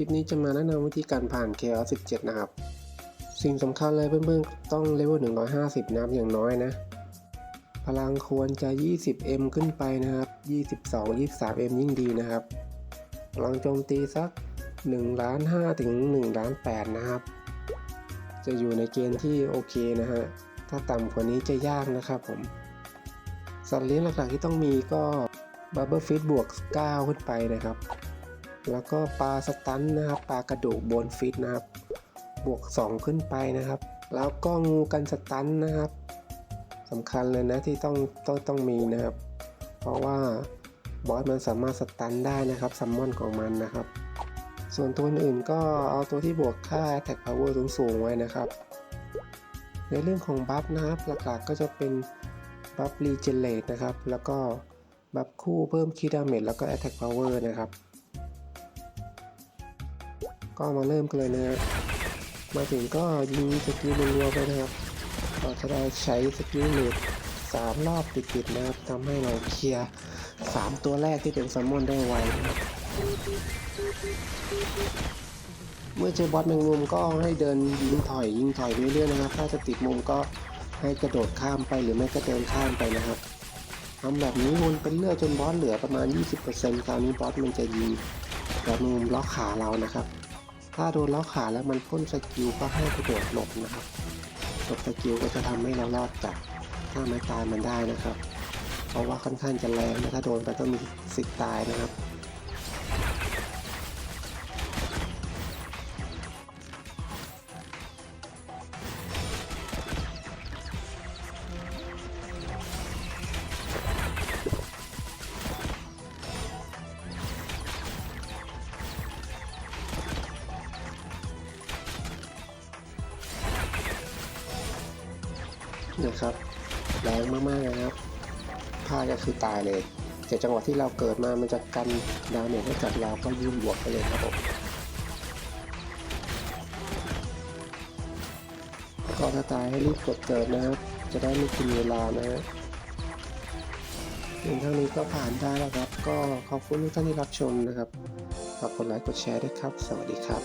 ลิปนี้จะมาแนะนำวิธีการผ่าน KO 17 นะครับ สิ่งสำคัญเลยเพื่อนๆ ต้องเลเวล 150 นะครับอย่างน้อยนะ พลังควรจะ 20M ขึ้นไปนะครับ 22 23M ยิ่งดีนะครับ พลังโจมตีสัก1ล้าน5ถึง1ล้าน8นะครับ จะอยู่ในเกณฑ์ที่โอเคนะฮะ ถ้าต่ำกว่านี้จะยากนะครับผม สัตว์เลี้ยงหลักๆที่ต้องมีก็บับเบิลฟิตบวก 9 ขึ้นไปนะครับ แล้วก็ปลาสตันนะครับปลากระดูกบนฟิตนะครับ บวก 2 ขึ้นไปนะครับ แล้วก็งูกันสตันนะครับสำคัญเลยนะที่ต้องต้องต้องมีนะครับ เพราะว่าบอสมันสามารถสตันได้นะครับซัมมอนของมันนะครับ ส่วนตัวอื่นก็เอาตัวที่บวกค่า Attack Power สูงๆไว้นะครับ ในเรื่องของบัฟนะครับหลักๆก็จะเป็นบัฟ Regenerate นะครับ แล้วก็บัฟคู่เพิ่มคีดาเมจแล้วก็ Attack Power นะครับ ก็มาเริ่มกันเลยนะฮะมาถึงก็ยิงสกิลรัวๆไปนะครับเราจะได้ใช้สกิลเลดสามรอบติดๆนะครับทำให้เราเคลียร์สามตัวแรกที่เป็นซัมมอนได้ไวเมื่อเจอบอสแมงมุมก็ให้เดินยิงถอยยิงถอยไปเรื่อยๆนะครับ ถ้าจะติดมุมก็ให้กระโดดข้ามไปหรือไม่ก็เดินข้ามไปนะครับทำแบบนี้วนเป็นเรื่อยจนบอสเหลือประมาณ 20%คราวนี้บอสมันจะยิงบอสแมงมุมล็อกขาเรานะครับ ถ้าโดนล็อกขาแล้วมันพ่นสกิลก็ให้กระโดดหลบนะครับหลบสกิลก็จะทำให้เรารอดจากถ้าไม้ตายมันได้นะครับ เพราะว่าค่อนข้างจะแรงนะถ้าโดนไปก็มีสิทธิ์ตายนะครับ นะครับแรงมากๆนะครับพลาดก็คือตายเลยแต่จังหวะที่เราเกิดมามันจะกันดาเมจให้กับเราก็ยื่นบวกไปเลยครับผมก็ถ้าตายให้รีบกดเกิดนะครับ จะได้ไม่กินเวลานะฮะเพียงเท่านี้ก็ผ่านได้แล้วครับ ก็ขอบคุณทุกท่านที่รับชมนะครับฝากกดไลค์กดแชร์ด้วยครับ สวัสดีครับ